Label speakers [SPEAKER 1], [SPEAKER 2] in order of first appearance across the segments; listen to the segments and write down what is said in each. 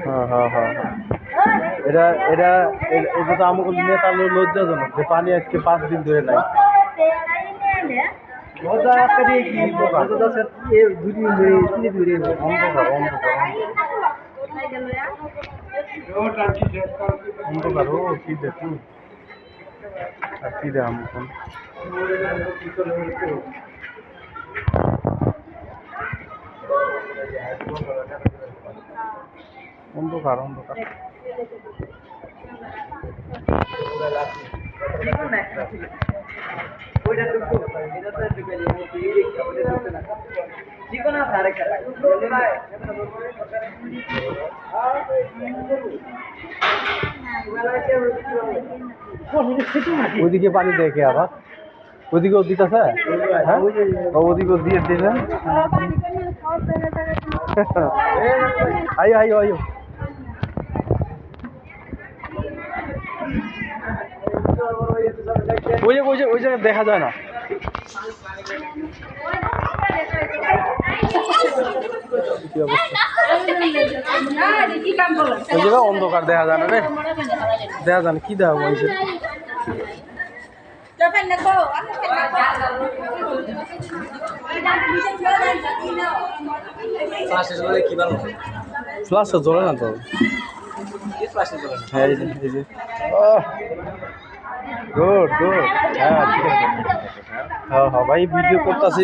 [SPEAKER 1] হ্যাঁ। হ্যাঁ হ্যাঁ এটা এটা এটা তো আমাকে নেতা লজ্জাজনক যে পানি আজকে পাঁচ দিন ধরে নাই।
[SPEAKER 2] মজা আজকে দিয়ে কি তো আছে এ দুদিন ধরে, তিন দিন ধরে
[SPEAKER 1] অন্ধকার অন্ধকার অন্ধকার। ও
[SPEAKER 2] ওইটা ঢুকতো এটা তো ঢুকে ওইটা ঢুকতে না চিকন আছে আরেকটা
[SPEAKER 1] ওইদিকে পানি দেখে আবার। ওইদিকেও দিতেছে হ্যাঁ? ও ওদিকেও দিয়ে দিলেন আইও আইও আইও। ওই যে ওই যে ওই জায়গায় দেখা যায় না। ওই জায়গায় অন্ধকার দেখা যায় না রে। দেখা যায় না কি দেখা বলছে
[SPEAKER 3] ভালো
[SPEAKER 1] জ্বলে না তো? হ্যাঁ গুড গুড হ্যাঁ ঠিক আছে হ্যাঁ হ্যাঁ ভাই ভিডিও করতেছি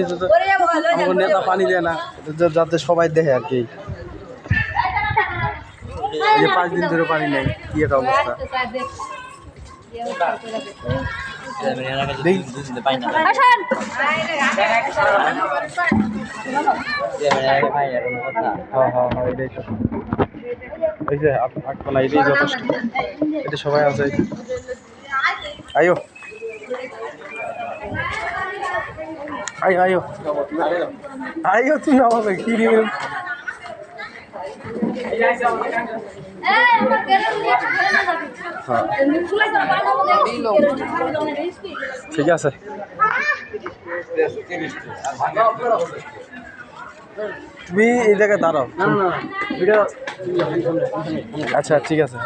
[SPEAKER 1] আমাকে নেতা পানি দেয় না যাতে সবাই দেখে আর কি। যে পাঁচ দিন ধরে পানি নেই কি একটা অবস্থা। হ্যাঁ হ্যাঁ এই যে এটাই যথেষ্ট। এটা সবাই আছে। আয়ো। আয়ো আয়ো। আয়ো তুই না হবে কি দিবে ঠিক আছে। তুমি এই জায়গায় দাঁড়াও। আচ্ছা ঠিক আছে।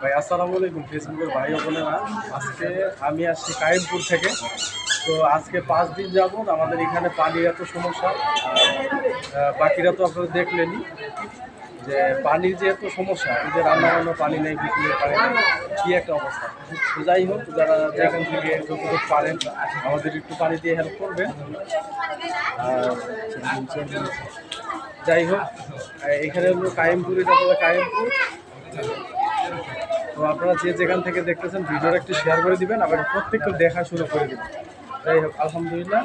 [SPEAKER 1] ভাই, আসসালামু আলাইকুম, ফেসবুকের ভাই বোনেরা। আজকে আমি আসছি কায়েমপুর থেকে। তো আজকে পাঁচ দিন যাবত আমাদের এখানে পানির এত সমস্যা। বাকিরা তো আপনারা দেখলেনই যে পানির যে এত সমস্যা যে রান্না বান্না পানি নেই বিক্রির পানি নেই, কী একটা অবস্থা। যাই হোক, যারা যেখান থেকে যতটুকু পারেন, আমাদের একটু পানি দিয়ে হেল্প করবেন। আর যাই হোক এখানে হলো কায়েমপুর এটা হলো কায়েমপুর। তো আপনারা যে যেখান থেকে দেখতেছেন, ভিডিওটা একটু শেয়ার করে দিবেন, আবার প্রত্যেকটা দেখা শুরু করে দেবেন। যাই হোক, আলহামদুলিল্লাহ।